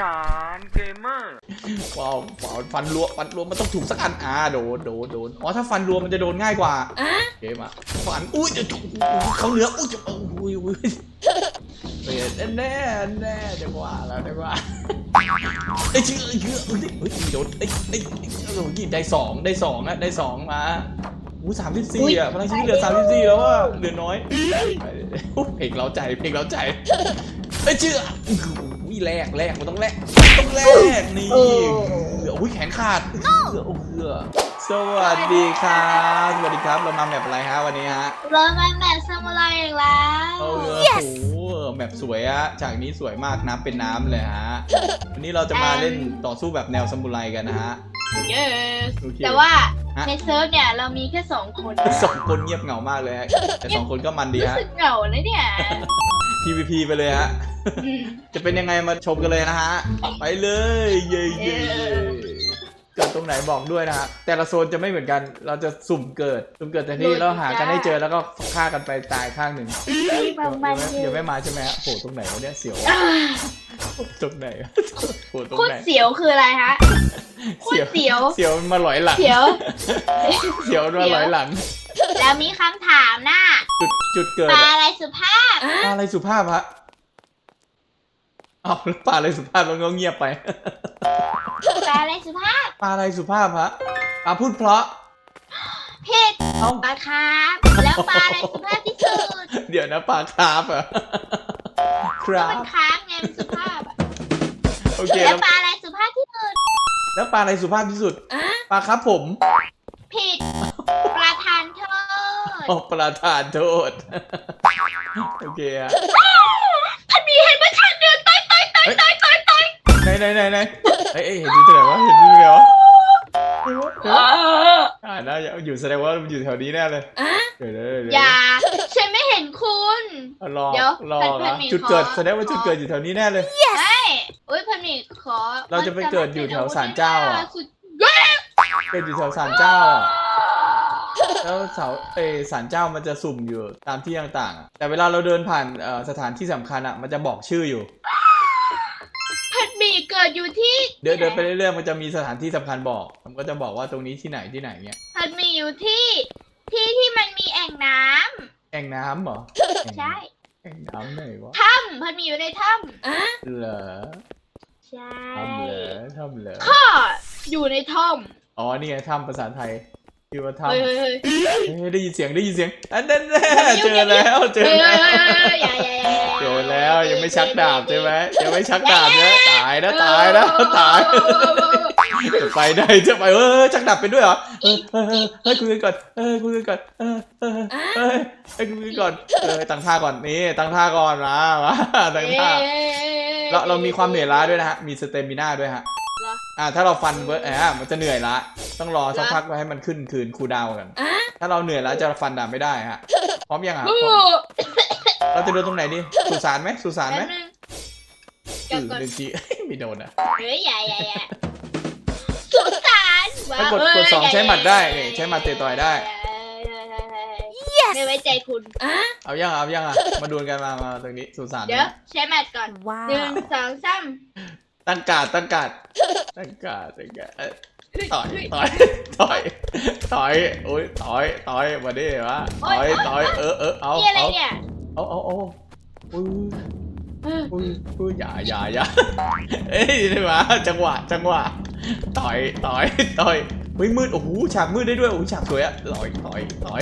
ฉานเกมเมอร์ว้าวว้าวฟันรัวฟันรัวมันต้องถูกสักอันอ่าโดนโดนโดนอ๋อถ้าฟันรัวมันจะโดนง่ายกว่าเกมอะฟันอุ้ยเดี๋ยวเขาเหนืออุ้ยจะอุ้ยอุ้ยเปลี่ยนแน่แน่เดี๋ยวว่าแล้วเดี๋ยวว่าไอ้ยเชื่อเชื่อเฮ้ยเฮ้ยโดนไอ้ไอ้ไอ้เมื่อกี้ได้สองได้สองอะได้สองมาอู้สามสิบสี่อะพลังชีวิตเหลือสามสิบสี่แล้วอะเหลือน้อยเพลงเราใจเพลงเราใจไอ้ยเชื่ออุ้ย แลกแลกมันต้องแลกต้องแลกนี่โอ้เออ อุ้ยแขนขาดเออโอ้เหือสวัสดีครับสวัสดีครับเรามาแมปอะไรฮะวันนี้ฮะเรามาแมทซามูไรอีกแล้วโอ้โหแมปสวยอะฉากนี้สวยมากน้ำเป็นน้ำเลยฮะวันนี้เราจะมาเล่นต่อสู้แบบแนวซามูไรกันนะฮะ เยสโอเคแต่ว่าฮะ ในเซิร์ฟเนี่ยเรามีแค่สองคนสองคนเงียบเหงามากเลยฮะแต่สองคนก็มันดีรู้ฮะ สึกเหงาเลยเนี่ย PVP ไปเลยฮะ จะเป็นยังไงมาชมกันเลยนะฮะ ไปเลย เย้เย้เกิดตรงไหนบอกด้วยนะฮะ แต่ละโซนจะไม่เหมือนกัน เราจะสุ่มเกิด สุ่มเกิดแต่ที่เราหากันให้เจอแล้วก็ฆ่ากันไปตายข้างหนึ่งบางมันเดี๋ยวไม่มาใช่ไหมฮะโผล่ตรงไหนวะเนี่ยเสียวอ่าตรงไหนวะโผล่ตรงโคตไหรน เสียวคืออะไรฮะ โคตรเสียว เสียวมันมาหลอยหลัง เสียว เสียวมันมาหลอยหลัง แล้วมีคำถามน่ะจุดจุดเกิดปลาอะอะไรสุภาพ ปลาอะไรสุภาพฮะเอาแล้วปลาอะไรสุภาพแล้วก็เงียบไป ปลาอะไรสุภาพปลาอะไรสุภาพฮะปลาพูดเพราะ ผิดเอ้า ปลาครับ แล้วปลาอะไรสุภาพที่สุดเดี๋ยวนะปลาคราฟเหรอะครามันฟค้างไงมันสุภาพอะโอเคแล้แล้ววปลาอะไรสุภาพที่สุดแล้วปลาอะไรสุภาพที่สุดปลาครับผม ผิดปลาทานโทษอ๋อ ปลาทานโทษ โอเคอะท่านมีเห็นว่าฉันเดินต่อยต่อยต่อยต่อยต่อยต่อยไหนไหนไหนไหนเอ้ยเอ้ยเห็นอยู่ที่ไหนวะเห็นอยู่ที่ไหนวะอ่าน่าจะอยู่แสดงว่ามันอยู่แถวนี้แน่เลยเดี๋ยวเดี๋ยวเดี๋ยวอย่าฉันไม่เห็นคุณเอารอเดี๋ยวรอพันพันนะหมี่จุดเกิดขอ แสดงว่าจุดเกิดอยู่แถวนี้แน่เลย ใช่อุ้ยพันหมีขอเราจะไปเกิดอยู่แถวศาลเจ้าอะ สุดเกิดอยู่แถวศาลเจ้าอะ แล้วเสาเอยศาลเจ้ามันจะสุ่มอยู่ตามที่ต่างๆอะแต่เวลาเราเดินผ่านเอ่อสถานที่สำคัญอะมันจะบอกชื่ออยู่พันหมีเกิดอยู่ที่เดินเดินไปเรื่อยๆมันจะมีสถานที่สำคัญบอก มันก็จะบอกว่าตรงนี้ที่ไหนที่ไหนเงี้ยพันหมีอยู่ที่ ที่ที่มันมีแอ่งน้ำแอ่งน้ำเหรอใช่แอ่งน้ำไหนวะถ้ำพันหมีอยู่ในถ้เหรอำใช่ทำเหรอทำเหรอข้ออยู่ในถ้อ๋อนี่ไงถ้ำภาษาไทย คือว่าำถ้ำเฮ้ยเฮ้ยเฮ้ยเฮ้ยได้ยินเสียงได้ยินเสียงอันนั้นแน่เจอแล้วเจอเฮ้ยแล้วเฮ้ยเฮ้ยอย่าอย่าอย่าอย่าเจอแล้วยังไม่ชักดาบใช่ไหมยังไม่ชักดาบนะตายนะตายนะตายจะไปได้จะไปเออชักดาบเป็นด้วยเหรอเออเออเออเฮ้ยคุยกันก่อนเออคุยกันก่อนเออเออเออเฮ้ยคุยกันก่อนเออตั้งท่าก่อนนี่ตั้งท่าก่อนมามาตั้งท่าเราเรามีความเหนื่อยล้าด้วยนะฮะมีสเตมิน่าด้วยฮะเหร ออ่าถ้าเราฟันเบิร์ดอ่ามันจะเหนื่อยละต้องรอสักพักไว้ให้มันขึ้นคืนคูลดาวน์กันถ้าเราเหนื่อยแล้วจะฟันดาบไม่ได้ฮะพร้อมยังอะบูพร้อมเราจะโดนตรงไหนดีสุสานไหมสุสานไหมแป๊บนึงอือหนึ่งทีไม่โดนอะเฮ้ยอย่าอย่าอย่าสุสานว้าถ้าวกดกดสองใช้หมัดได้นี่ใช้หมัดเตะต่อยได้ไม่ไว้ใจคุณเอายังเอายังอะมาดวลกันมามาตรงนี้สุสานเดี๋ยวใช้หมัดก่อนว้าหนึ่งวสองสามตั้งการดตั้งการด ตั้งการดตั้งการดเอ้ยเฮ้ยต่อยเฮ้ยต่อยต่อยต่อยโอ้ยต่อยต่อยมาดิวะโอ๊ต่อยยต่อยเออเออเอานี่อะไรเอาเนี่ยเอาเอาเอาอุ้ยเอออุ้ยอุ้ยอย่าอย่าอย่าเอ้ยนี่มาจังหวะจังหวะต่อยต่อยต่อยเฮ้ยมืดโอ้โหฉากมืดได้ด้วยโอ้โหฉากสวยอะต่อยต่อยต่อย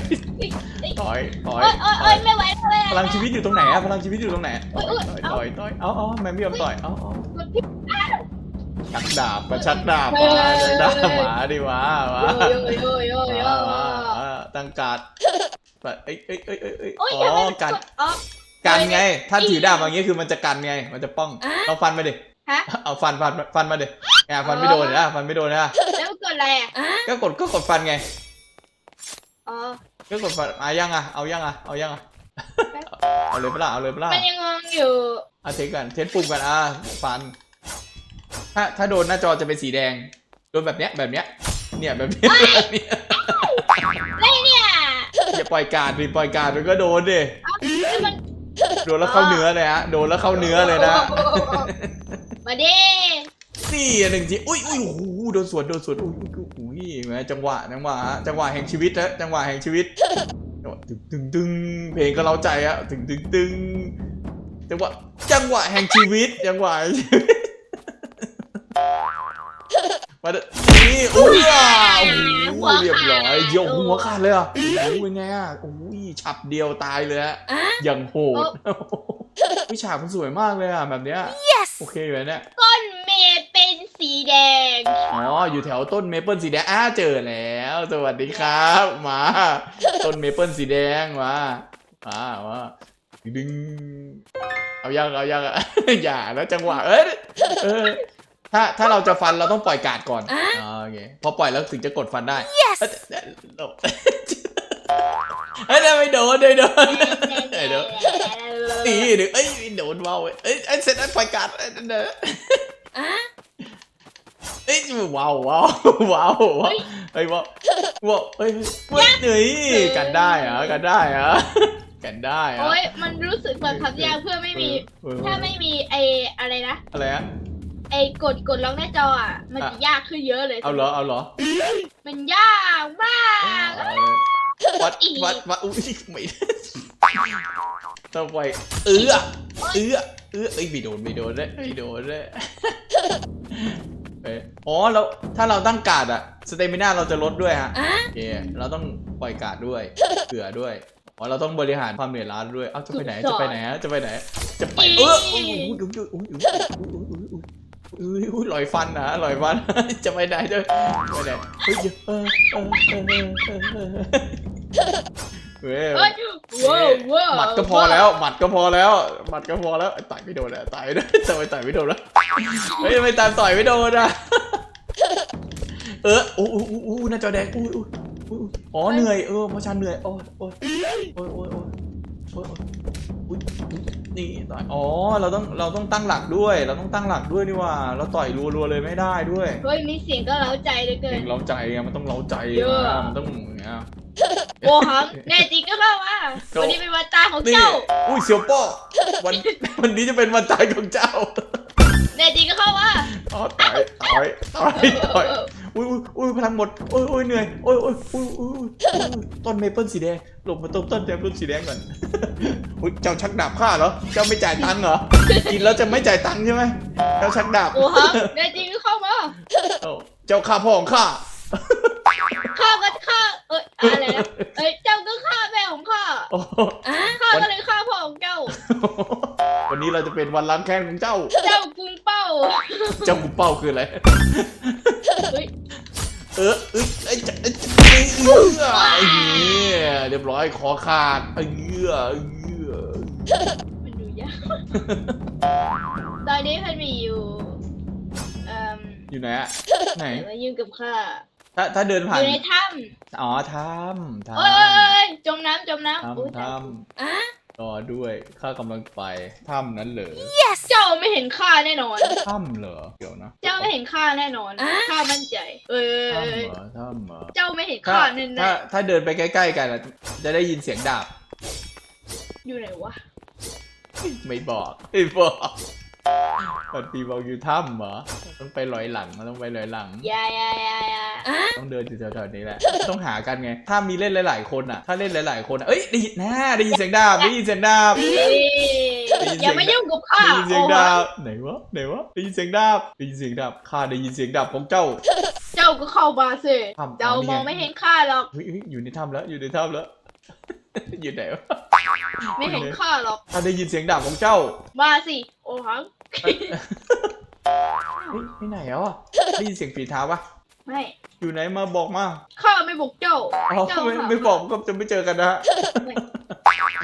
ต่อยต่อยโอ๊ยโอ๊ยต่โอ๊อยยไม่ไหวไม่ไหวพลังชีวิตอยู่ตรงไหนอะพลังชีวิตอยู่ตรงไหนโอ๊ยโอ๊ยต่อยต่อยต่อยเอาเอาทำไมไม่ยอมต่อยเอาเอากดผิด ชักดาบมาชักดาบเฮ้มายชักดาบเฮ้ยมาดิวะมาโยโยโยโยโยมามามาตั้งการ์ดแบบเอ้ยเอ้ยเอ้ยเอ้ยเอ้ยโอ๊ยอ๋ทำไมอมันกันกดออฟกันไง ถ้าอีถือดาบอย่างงี้คือมันจะกันไง มันจะป้องลองฟันมาดิฮะเอาฟันฟันฟันมาดิไงฟันไม่โดนนะฟันไม่โดนนะแล้วกดอะไรอะก็กดก็กดฟันไงอ๋อก็กดฟันเอายังอะเอายังอะเอายังอะเอาเลยเปะล่าเอาเลยเปะล่ามันยังงงอยู่เอาเทสกันเทสปุ่มกันอะฟัน ถ้าถ้าโดนหน้าจอจะเป็นสีแดง โดนแบบเนี้ยแบบเนี้ย เนี่ยแบบเนี้ยแบบเนี้ยแล้วเนี่ยอย่าปล่อยการดดิปล่อยการดมันก็โดนดิแล้วมันโดนแล้วเข้าเนื้อเลยฮะ โดนแล้วเข้าเนื้อเลยนะมมาดินี่หนึ่งทีอุ้ยอุ้ยโอ้โหโดนสวนโดนสวนอุ้ยอุ้ยอุ้ยอุ้ยแหมจังหวะจังหวะฮะจังหวะแห่งชีวิตนะจังหวะแห่งชีวิตจังหวะตึงตึงตึงเพลงก็เล้าใจอะตึงตึงตึงจังหวะจังหวะแห่งชีวิตจังหวะแห่งชีวิต มาเด้อนี่อุ้ยอะโอ้โหเรียบร้อยโยกหัวขาดเลยอะโอ้โหเป็นไงอะโอ้ยฉับเดียวตายเลยอะอย่างโหดวิฉากมันสวยมากเลยอะแบบเนี้ยโอเคอยู่แล้วเนี่ยก้นเมย์เป็นสีแดง อ๋อ อยู่แถวต้นเมเปิลสีแดง อ้า เจอแล้ว สวัสดีครับ มา ต้นเมเปิลสีแดงมา มามาดึง เอายังเอายังอะอย่าแล้วจังหวะ เอ้ยเออ ถ้าถ้าเราจะฟันเราต้องปล่อยการ์ดก่อนอ๋อโอเคพอปล่อยแล้วถึงจะกดฟันได้ yes เอ้ยเอ้ยหลบเอ้ยไม่โดนไม่โดนเอ้ยเดี๋ยวตีหนึ่งเอ้ยโดนเบาเว้ยเอ้ยเอ้ยเสร็จแล้วปล่อยการ์ดเอ้ยเด้อเอ้ยว้าวว้าวว้าวว้าวเฮ้ยว้าวว้าวเฮ้ยเฮ้ยเฮ้ยกันได้เหรอกันได้เหรอกันได้เหรอโอ้ยมันรู้สึกแบบทำยากเพื่อไม่มี เออถ้าไม่มีไออะไรนะอะไรอะ ไอ้กดกดล็อกหน้าจออะมันจะยากขึ้นเยอะเลย เอาเหรอ เอาเหรอมันยากมากวัดอี๋วัดวัดอุ้ยไม่ได้องไปเอื้อเอื้อเอื้อเอ้ยไม่โดนไม่โดนเลยไม่โดนเลยอ๋อแล้วถ้าเราตั้งการ์ดอะสเตมิน่าเราจะลดด้วยฮะโอเคเราต้องปล่อยการ์ดด้วยเผื่อด้วยอ๋อเราต้องบริหารความเหนื่อยล้าด้วยเอ้าจะไปไหนจะไปไหนฮะจะไปไหน จะไปเอออยโอ้อยโอ้ อุ้ยลอยฟันนะลอยฟัน จะไปไหนจะไปไหนเฮ้ยเออเออเออเออเว้ยเฮ้ยว้าวว้าวหมัดก็พอแล้วหมัดก็พอแล้วหมัดก็พอแล้วต่อยไม่โดนแล้วต่อยไม่โดนต่อยต่อยไม่โดนแล้วเฮ้ยไม่ตามต่อยไม่โดนอะเอออู้อู้อู้หน้าจอแดงอู้อู้อู้อ๋อเหนื่อยเออเพราะฉันเหนื่อยโอ้ยโอ้ยโอ้ยโอ้ยโอ้โอ้ยโอ้ยอุ๊ย นี่ต่อยอ๋อเราต้องเราต้องตั้งหลักด้วย เราต้องตั้งหลักด้วยนี่ว่า เราต่อยรัวๆเลยไม่ได้ด้วยเฮ้ยมีเสียงก็เล้าใจเหลือเกิเพลนงเล้าใจไงมันต้องเล้าใจเยอะ นะมันต้องอย่างเงี้ย โอ้ฮังแน่จริงก็เข้ามาวันนี้เป็นวันตายของนี่เจ้า อุ้ยเสียวป้อวัน วันนี้จะเป็นวันตายของเจ้าแน่จริงก็เข้ามาอ๋อต่อยต่อยต่อยต่อย อุ้ยอุ้ยอุ้ยพลังหมดโอ้ยโอ้ยเหนื่อยโอ้ยโอ้ยอุ้ยอุ้ยอุ้ยต้นเมเปิลสีแดงหลบมาต้นต้นเมเปิลสีแดงก่อนอุ้ยเจ้าชักดาบข้าเหรอเจ้าไม่จ่ายตังค์เหรอกินแล้วจะไม่จ่ายตังค์ใช่ไหมเจ้าชักดาบโอ้ฮังแน่จริงก็เข้ามาเอ้าเจ้าฆ่าพ่อของข้า ข้าก็ฆ่าเอ้ยอะไรนะเอ้ยเจ้าก็ฆ่าแม่ของข้าโอ้ข้าก็เลยฆ่าพ่อของเจ้า วันนี้เราจะเป็นวันล้างแค้นของเจ้า เจ้ากุงเป้าเจ้ากุเป้าคืออะไร เฮ้ยเออเอ้ยไอ้จะไอ้จะไอ้เอื้อไอ้เหี้ยเรียบร้อยคอขาดไอ้เอื้อไอ้เอื้อมันดูยากตอนนี้พันมีอยู่เอ่ออยู่ไหนอะไหน มายืนกับข้า ถ้าถ้าเดินอผ่านยู่ในถ้อ๋อถ้ำำเอ้ยถ้ำเอ้ยเอ้ยจมน้ำจมน้ำอุ๊ยถ้ำถ้ำรอด้วยข้ากำลังไปถ้ำนั้นเหรอเจ้าไม่เห็นข้าแน่นอน ถ้ำเหรอเดี๋ยวนะเจ้าไม่เห็นข้าแน่นอนข้ามั่นใจ เอ้ยเอ้ยถ้ำเอ้เหรยอถ้ำเหรอ เจ้าไม่เห็นถ้าข้าแน่ถ้าแน่ถ้าเดินไปใกล้ ๆ กันอะจะได้ยินเสียงดาบอยู่ไหนวะไม่บอกไม่บอกปฏิบอกอยู่ถ้ำเหรอต้องไปลอยหลังต้องไปลอยหลัง อยาอยาอยาอยา ต้องเดินอยู่แถวๆนี้แหละ ต้องหากันไง ถ้ามีเล่นหลาย ๆ คนอะ ถ้าเล่นหลาย ๆ คนอะเอ้ยได้ยินนะได้ยินเสียงดาบได้ยินเสียงดาบเอ้ยอย่ามายุ่งกับข้าได้ยินเสียงโอ้ดาบไหนวะไหนวะได้ยินเสียงดาบได้ยินเสียงดาบข้าได้ยินเสียงดาบของเจ้า เจ้าก็เข้ามาสิทำเจ้ามองไม่เห็นข้าหรอกเฮ้ยเฮ้ยอยู่ในถ้ำแล้วอยู่ในถ้ำแล้วอยู่ไหนวะไม่เห็นข้าหรอกข้าได้ยินเสียงดาบของเจ้า มาสิโอ้หังเฮ้ยไปไหนแล้วอะได้ยินเสียงฝีเท้าปะ ไม่อยู่ไหนมาบอกมาข้าไม่บอกเจ้าอ๋อเจ้าไม่หาไม่บอกก็จะไม่เจอกันนะฮะ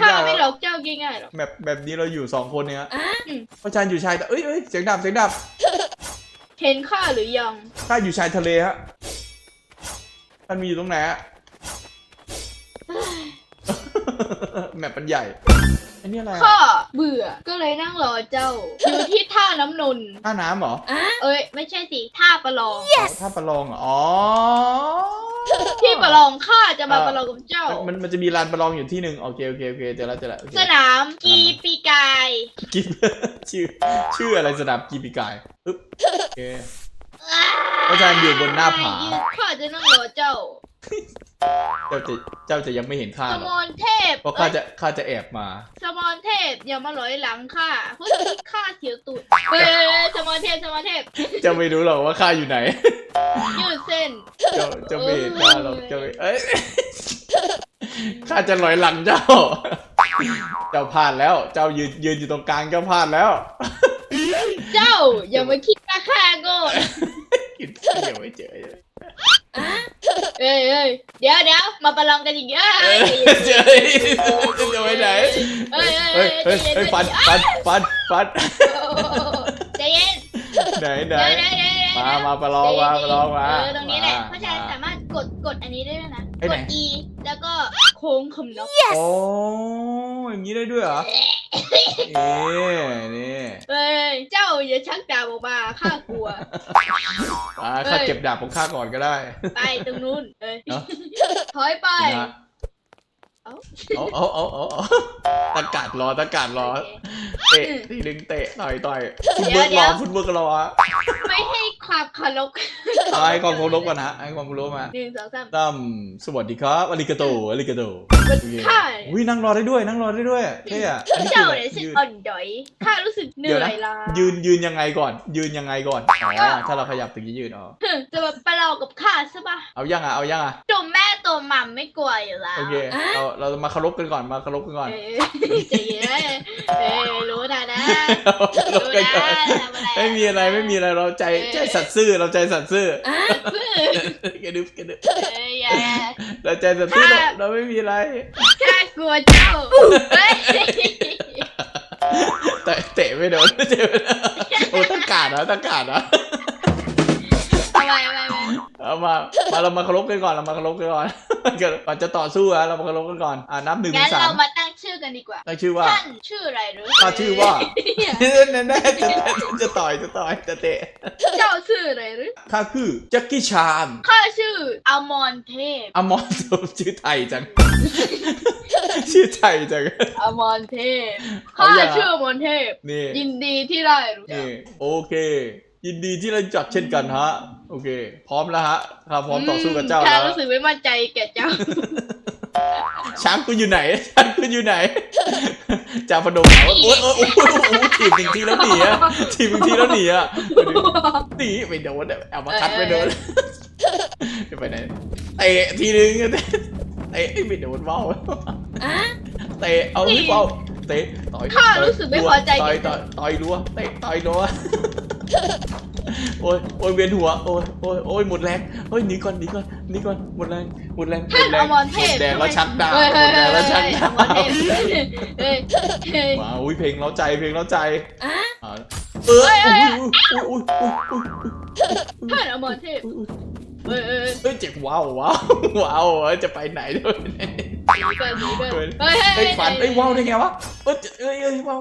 ข้าไม่หลอกเจ้าง่ายๆหรอกแบบแบบนี้เราอยู่สองคนเนี่ยฮะอืมพระจันทร์อยู่ชายแต่เอ้ยเอ้ยเสียงดาบเสียงดาบเห็นข้าหรือยังข้าอยู่ชายทะเลฮะมันมีอยู่ตรงไหนฮะแมปมันใหญ่ อันนี้อะไรอะข้าเบื่อก็เลยนั่งรอเจ้า อยู่ที่ท่าน้ำนนท์ท่าน้ำเหรอเอ้ย ไม่ใช่สิท่าประลองอ๋อท่าประลองเหรออ๋อ ที่ประลองข้าจะมาเอ่อประลองกับเจ้า มันมันมันจะมีลานประลองอยู่ที่หนึ่งโอเคโอเคโอเคเจอแล้วเจอแล้วโอเคสนามกีปีกาย กิน ชื่อ ชื่ออะไรสนามกีปีกายอึ๊บโอเคพระอาจารย์อยู่บนหน้าผา ข้าจะนั่งรอเจ้า เจ้าจะเจ้าจะยังไม่เห็นข้าสหรมอกอนเทพเพราะข้าจะข้าจะแอบมา สมอนเทพอย่ามาหลอยหลังข้าเพราะที่ข้าเสียวตูดเฮ้ยสมอนเทพสมอนเทพเจ้าไม่รู้หรอกว่าข้าอยู่ไหน ยืดเส้น เจ้าเจ้าไม่เห็นข้าหรอกเจ้าไม่เอ้ยข้าจะลอยหลังเจ้า เจ้าพลาดแล้ว เจ้ายืนยืนอยู่ตรงกลางเจ้าพลาดแล้ว เจ้าอย่ามาคิดว่าข้าโง่กินเดี๋ยวไม่เจอเอ้ยเอ้ยเดี๋ยวเดี๋ยวมาประลองกันอีกเอ้เอ้ยยเจอจะไปไหนเอ้ยเฮ้ยเอ้เฮ้ยยเฮ้ยฟันฟันฟันฟันใจเย็นไหนไหน เดี๋ยวเดี๋ยวเดี๋ยวเดี๋ยวมามาประลองมาประลองมาเออตรงนี้แหละมเพราะฉะนั้นสามารถกดกดอันนี้ได้ด้วยนะไอ้กไหน ด E แล้วก็โค้งขมนกโอ้อย่างนี้ได้ด้วยเหรอ เอ๊นี่เอ้ยเจ้าอย่าชักดาบออกมาข้ากลัว อ่าข้าเก็บดาบของข้าก่อนก็ได้ ไปตรงนู้นเอ้ยเอ้าถอยไป นะ เอ้า เอาเอาเอาเอาเอาตะกาดรอตะกาดรอโเคเตะทีนึงเตะต่อยต่อยฟุตเดี๋เวิยวร์กรอเดี๋ยว ฟุตเวิร์กรอไม่ให้ความเคารพเอาให้ความเคารพกันฮะให้ความเคารพมาหนึ่งสองสาม ตั้มสวัสดีครับอาริกาโตอาริกาโตมันโอเคข้าอุ้ยนั่งรอได้ด้วย นั่งรอได้ด้วยเท่อะอันนี้คืเจ้าออะไรเนี่ยสึกยืนอ่อนด้อย ข้ารู้สึกเหนื่เดี๋ยวอนะยล้ายืนยืนยังไงก่อน ยืนยังไงก่อนอ๋อถ้าเราขยับถึงจะยืนอ๋อจะมาประลองกับข้าใช่ปะเอายังอะเอายังอะตัวแม่ตัวหม่ำไม่กลัวอยู่แล้วโอเคเราเรามาเคารพกันก่อนมาเคารพกันก่อน เอ้ยใจเย็นเอ้ยรู้นะนะเคารพรู้กันนะก่อนทำอะไรไม่มีอะไรไม่มีอะไรเราใจเออใจสัตว์ซื่อเราใจสัตว์ซื่อซื่อกระดึบกระดึบเอ้ยอย่าเราใจสัตว์ซื่อเราค่ะเราไม่มีอะไรข้ากลัวเจ้าเฮ้ยแต่เตะไม่โดนเจ็บโอ้ตั้งการนะตั้งการนะ มา มาเรามาเคารพกันก่อนเรามาเคารพกันก่อนก่อนจะต่อสู้อะเรามาเคารพกันก่อนอ่านับหนึ่งถึงั้นงสาเรามมาตั้งชื่อกันดีกว่า ตั้งชื่อว่าท่านชื่ออะไรหรือข้าชื่อว่าแน่แน่ๆจะจะต่อยจะต่อยจะเตะเจ้าชื่ออะไรหรือข้าคือแจ็คกี้ชานข้าชื่ออมรเทพอมอนชื่อไทยจัง ชื่อไทยจัง อมรเทพเอาข้าอย่าง ชื่ออมรเทพ นี่ ยินดีที่ได้รู้จักนี่โอเค ยินดีที่เราจักเช่นกันฮะ โอเค พร้อมแล้วฮะข้าพร้อมต่อสู้กับเจ้าข้าแล้วรู้สึกไม่มั่นใจแก่เจ้า ช้างคุณอยู่ไหน ช้างคุณอยู่ไหนจ่าพนมเหรอโอ๊ยโอ๊ยโอ๊ยโอ๊ยโอ๊ยถีบหนึ่งทีแล้วหนีอะถีบหนึ่งทีแล้วหนีอะหนีไม่โดนอะเอามาคัดไม่โดนจะไปไหนเตะทีนึงอะเตะเตะไม่โดนเบ้าเตะเอาที่เบ้าเตะต่อยข้ารู้สึกไม่พอใจต่อยต่อยต่อยรัวเตะต่อยรัว โอ้ยโอ้ยเวียนหัว โอ้ยโอ้ยโอ้ยหมดแรงเฮ้ยหนีก่อนหนีก่อนหนีก่อนหมดแรงหมดแรงหมท่านดแรองมรเทพหมดแรงแล้วชักดาบเฮ้ยหมเฮ้ยดแรงแล้วชักเฮ้ยดาอมรเทพบเฮ้ยเฮ้ยมาอุ้ยเพลงเราใจเพลงเราใจอะอ่าเออเฮ้ยเฮ้ยอุ้ยอุ้ยอุ้ยอุ้ยอุ้ยท่านอมรเทพอุ้ยเฮ้ยเฮ้ยเฮ้ยเจ็บว้าวว้าวว้าวเอ้ยจะไปไหนด้วยหนีก่อนหนีก่อนเฮ้ยเฮ้ยเฮ้ยฝันเอ้ยว้าวได้ไงวะเอ้ยเอ้ยเอ้ยว้าว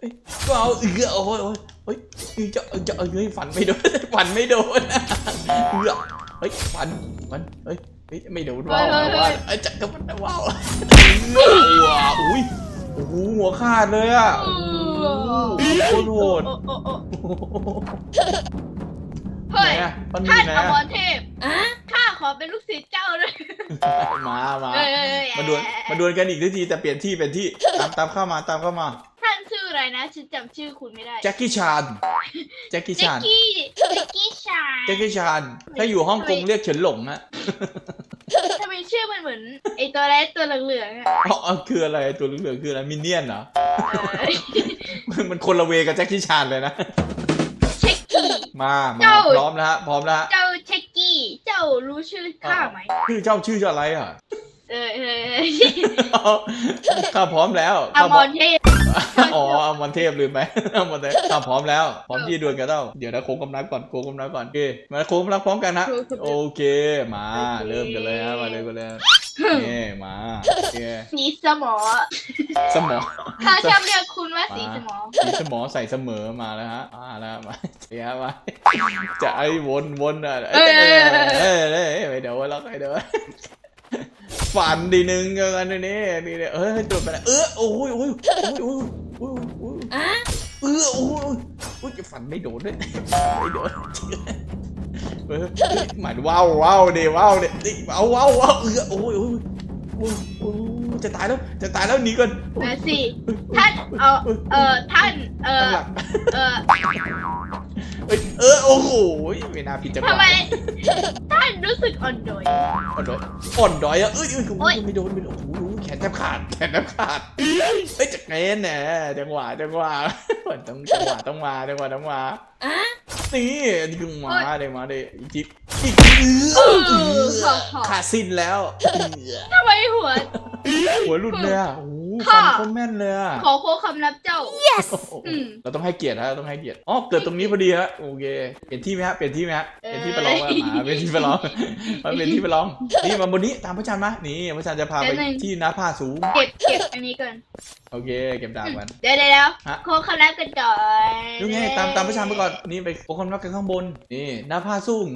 เอ้ยว้าวเออโอ้ยโอ้ยเฮ้ยเอ้ยจะจะเอ้ยฝันไม่โดนฝันไม่โดนเออเฮ้ยฝันฝันเฮ้ยไม่โดนว้าวว้าวเอ้ยจะก็มันว้าวว้าวอุ้ยโอ้โหหัวขาดเลยอะโอ้โคตรโหดเฮ้ยท่านอมรเทพข้าขอเป็นลูกศิษย์เจ้าด้วยมามามาดวลมาดวลกันอีกทีแต่เปลี่ยนที่เปลี่ยนที่ตามตามเข้ามาตามเข้ามา ออะไรนะฉันจำชื่อคุณไม่ได้แจ็คกี้ชานแจ็คกี้แจ็คชานกี้แจ็คกี้ชายแจ็คกี้ชานถ้าอยู่ฮ่องกงเรียกเฉินหลงอะทำไมชื่อมันเหมือนไอตัวแรกตัวเหลืองๆอะอ๋อคืออะไรตัวเหลืองๆคืออะไรมินเนี่ยนเหรอเออมันคนละเวกับแจ็คกี้ชานเลยนะ เช็คกี้ มามาเจ้า พร้อมแล้วฮะพร้อมแล้วฮะเจ้าเช็คกี้ เจ้ารู้ชื่อข้าไหมชื่อเจ้าชื่ออะไรอะ เออเออข้าพร้อมแล้วอข้ามพร้อรเทพอ๋ออมรเทพลืมไหมอมรเทพข้าพร้อมแล้ว พร้อมที่ดวลกับเจ้าเดี๋ยวนะโค้งกำนับก่อนโค้งกำนับก่อนโอเคมาโค้งกำนับพร้อมกันฮะโอเค มาเริ่มกันเลยฮะมาเลยกันเลยนี่มาโอเคสีสมอสมอข้าชอบเรียกคุณว่าสีสมอสีสมอใส่เสมอมาแล้วฮะมาแล้วมาเสียมาจะไอ้วนวนอะเอ้ยเอ้ยเอ้ยเอ้ยไม่เดี๋ยวแล้วไม่เดี๋ยว ฝันดีนึงกันนี่นี่นี่เอ้ยโดดไปแล้วเออโอ้ยโอ้ยโอ้ยโอ้ยโอ้ยเออโอ้ยโอ้ยจะฝันไม่โดดด้วยไม่โดดเออหมายว้าวว้าวเดี๋ยวว้าวเดี๋ยวเอาว้าวว้าวเออโอ้ยโอ้ยโอ้ยโอ้ยจะตายแล้วจะตายแล้วหนีก่อนนะสิท่านเออเออท่านเอข้างอเออ เอ้ยเออโอ้โหไม่น่าผิดจังหวะทำไมท่านรู้สึกอ่อนโดยอ่อนดอยอ่อนดอยอะเอ้ยเอ้ยโอ๊ยไม่โดนไม่โดนโอ้โหแขนแทบขาดแขนแทบขาดเอ้ยจะเกนแหน่จังหวะจังหวะต้องจังหวะต้องมาจังหวะต้องมานี่นี่คือมาเดี๋ยวมาเดี๋ยวอีกทีอีกทีเออเออขอขอ ขาดสิ้นแล้ว ทำไมหัว หัวหลุดเลยอะโอ้โหค่ะ ฟันโคตรแม่นเลยอะขอโค้ดคำนับเจ้าโอ้โหอืม เราต้องให้เกียรติฮะต้องให้เกียรติอ๋อเกิดตรงนี้พอดีฮะโอเคเปลี่ยนที่ไหมฮะเปลี่ยนที่ไหมฮะเปลี่ยนที่ไปลองมาหาเปลี่ยนที่ไปลองมาเปลี่ยนที่ไปลองนี่มาบนนี้ตามพระจันทร์มานี่พระจันทร์จะพาไปเดี๋ยวหนึ่งที่หน้าผาสูง เก็บเก็บอันนี้ก่อนโอเคเก็บดาบกันเดี๋ยวเดี๋ยวเดี๋ยวฮะโค้ดคำนับกันก่อนดูไงตามตามพระจันทร์ไปก่อนนี่ไปโอคนรักกันข้างบนนี่หน้าผาสูง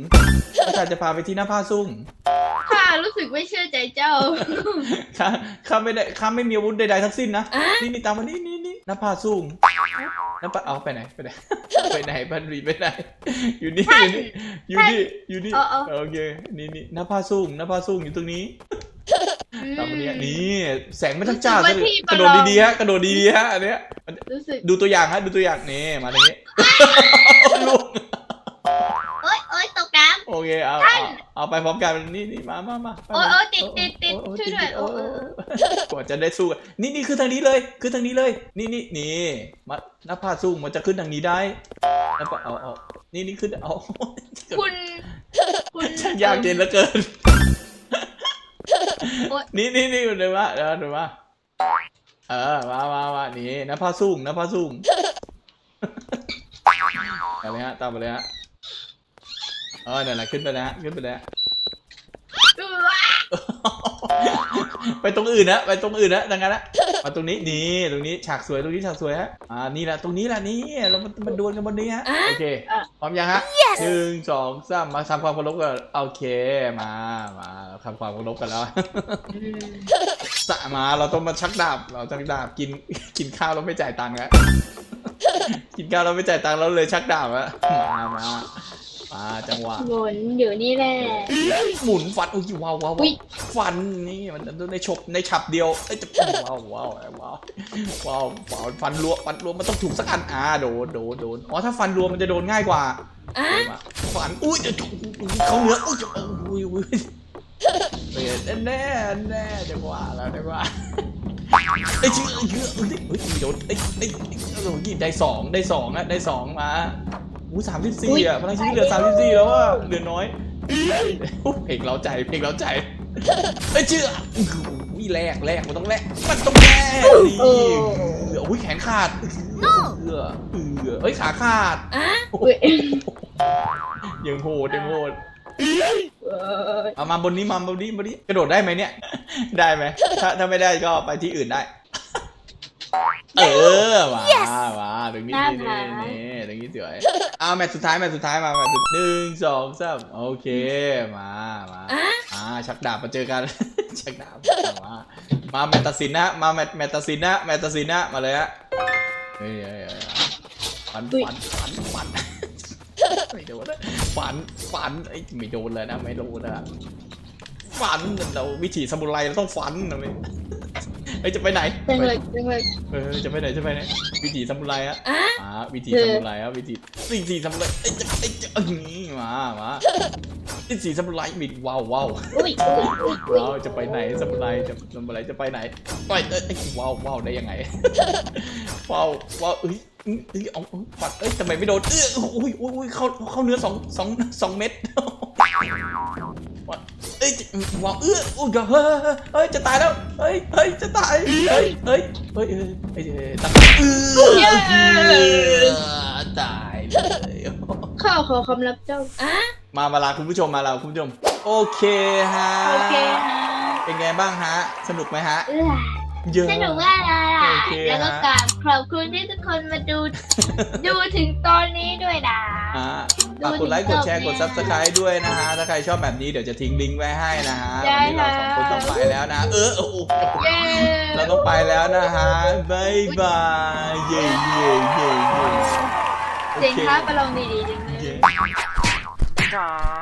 พระจันทร์จะพาไปที่หน้าผาสูง ข้ารู้สึกไม่เชื่อใจเจ้า ข้าข้าไม่ได้ข้าไม่มีอาวุธใดๆทั้งสิ้นนะนี่นี่ตามมานี่นี่นี่หน้าผาสูงหน้าผาเอาไปไหนไปไหนไปไหนพันรีไปไหนอยู่นี่อยู่นี่อยู่นี่อยู่นี่เออเออโอเคนี่นี่หน้าผาสูงหน้าผาสูงอยู่ตรงนี้ตามมาเนี่ยนี่แสงไม่ทักจ้ารู้สึกว่าที่กระโดดดีๆฮะกระโดดดีๆฮะอันเนี้ยรู้สึกดูตัวอย่างฮะดูตัวอย่างนี่มาตรงนี้ลูก โอเคเอาท่าเอานเอาไปพร้อมกันนี่นี่มามามาโอ๊ยโอ๊ยติดติดติดโอ้โช่วยด้วยโอ้โอ้โอ้เออกว่าจะได้สู้กันนี่นี่คือทางนี้เลยคือทางนี้เลย นี่นี่นี่มาหน้าผาสูงมันจะขึ้นทางนี้ได้หน้าผาเอาเอานี่นี่ขึ้นเอาคุณ คุณช่างยากเย็นเหลือเกินโอ๊ยนี่นี่นี่เดี๋ยวมาเดี๋ยวเดี๋ยวมาเออมามามานี่หน้าผาสูงหน้าผาสูงไปเลยฮะตามไปเลยฮะ เออนั่นแหละขึ้นไปแล้วฮะขึ้นไปแล้วดูไปตรงอื่นนะไปตรงอื่นนะดังนั้นนะมาตรงนี้นี่ตรงนี้ฉากสวยตรงนี้ฉากสวยฮะอ่านี่แหละตรงนี้แหละนี่เรามามาดวลกันบนนี้ฮะโอเคพร้อมยังฮะหนึ่งสองสามมาทำความเคารพกันโอเคมามาทำความเคารพกันแล้วสะมาเราต้องมาชักดาบเราชักดาบกินกินข้าวแล้วไม่จ่ายตังค์แล้วกินข้าวแล้วไม่จ่ายตังค์แล้วเลยชักดาบแล้วมามา มาจังหวะหมุนอยู่นี่แหละ หมุนฟันอุ้ยว้าวว้าวอุ๊ว้าวยฟันนี่มันในฉบในฉับเดียวเอ้ยจะว้าวว้าวว้าวว้าวว้าวฟันรัวฟันรัวมันต้องถูกสักอันอ่าโดนโดนโดนอ๋อถ้าฟันรัวมันจะโดนง่ายกว่ามาฟันอุ้ยเดี๋ยวเขาเนื้ออุ้ยจะอุ้ยอุ้ยเปลี่ยนแน่แน่จังหวะแล้วจังหวะไอ้ชื่อไอ้ชื่อเอ้ยเฮ้ยโดนไอ้ไอ้โอ้โหได้สองได้สองอะได้สองมา อู้สามสิบสี่อะพลังชีวิตเหลือสามสิบสี่แล้วอะเหลือน้อยเพลงเราใจเพลงเราใจไอ้ยเชื่อวิแรกแรกมันต้องแรกมันต้องแรกนี่โอ้เอออุ้ยแขนขาดเออเออเอ้ยขาขาดอุ๊ยยังโหดยังโหดเออเอามาบนนี้มาบนนี้บนนี้กระโดดได้ไหมเนี่ย ได้ไหมถ้าถ้าไม่ได้ก็ไปที่อื่นได้ เออมามาตรงนี้นี่ นี่ตรงนี้สวยเอาแมตช์สุดท้ายแมตช์สุดท้ายมาแมตช์สุดหนึ่งสองสามโอเคมามาอ่าชักดาบมาเจอกัน ชักดาบมามาแมตช์ตัดสินนะมาแมตช์แมตช์ตัดสินนะแมตช์ตัดสินนะมาเลยฮะเฮ้ยเฮ้ยเฮ้ยฟันฟันฟันฟัน ไม่โดนนะฟันฟันไอ้ยไม่โดนเลยนะไม่โดนนะฟันเราวิถีสมุไรเราต้องฟันนะเว้ย เฮ้ยจะไปไหนจังเลยจังเลยเออจะไปไหนจะไปไหนวิถีซามูไรอะมาวิถีเออซามูไรอะวิถีวิถีซามูไรเอ้ยจะเอ้ยจะเอ้ยนี่มามาวิถีซามูไรมีว้าวว้าวอุ้ยอุ้ยอุ้ยอุ้ยว้าวจะไปไหนซามูไรจะซามูไรจะไปไหนไปเอ้ยเอ้ยว้าวว้าวได้ยังไงว้าวว้าวเอ้ยเอ้ยเอ้ยเอาเอาปัดเอ้ยทำไมไม่โดนเอ้ยอุ้ยอุ้ยอุ้ยเข้าเข้าเนื้อสองสองสองเม็ดปัดเอ้ยจะ ว้าวเอ้ยอุ้ยเฮ้ยเฮ้ยจะตายแล้วเฮ้ยเฮ้ยจะตายเฮ้ยเฮ้ยเฮ้ยเฮ้ยเฮ้ยตายเออตายเลยข้าขอคำนับเจ้าอะมามาลาคุณผู้ชมมาลาคุณผู้ชมโอเคฮะโอเคค่ะเป็นไงบ้างฮะ สนุกไหมฮะเยอะสนุกมากเลยอะแล้วก็กราบขอบคุณที่ทุกคนมาดู ดูถึงตอนนี้ด้วยนะ ฝากกดไลค์กดแชร์กด subscribe ด้วยนะฮะ ถ้าใครชอบแบบนี้เดี๋ยวจะทิ้งลิงก์ไว้ให้นะฮะ ได้วันนี้เราค่ะสองคนต้องไปแล้วนะ เออโอ้โหเย้เราต้องไปแล้วนะฮะบายบาย เย่เย่เย่เย่เสียงท้าประลองดีๆจังเลย เย่ฐานเกมเมอร์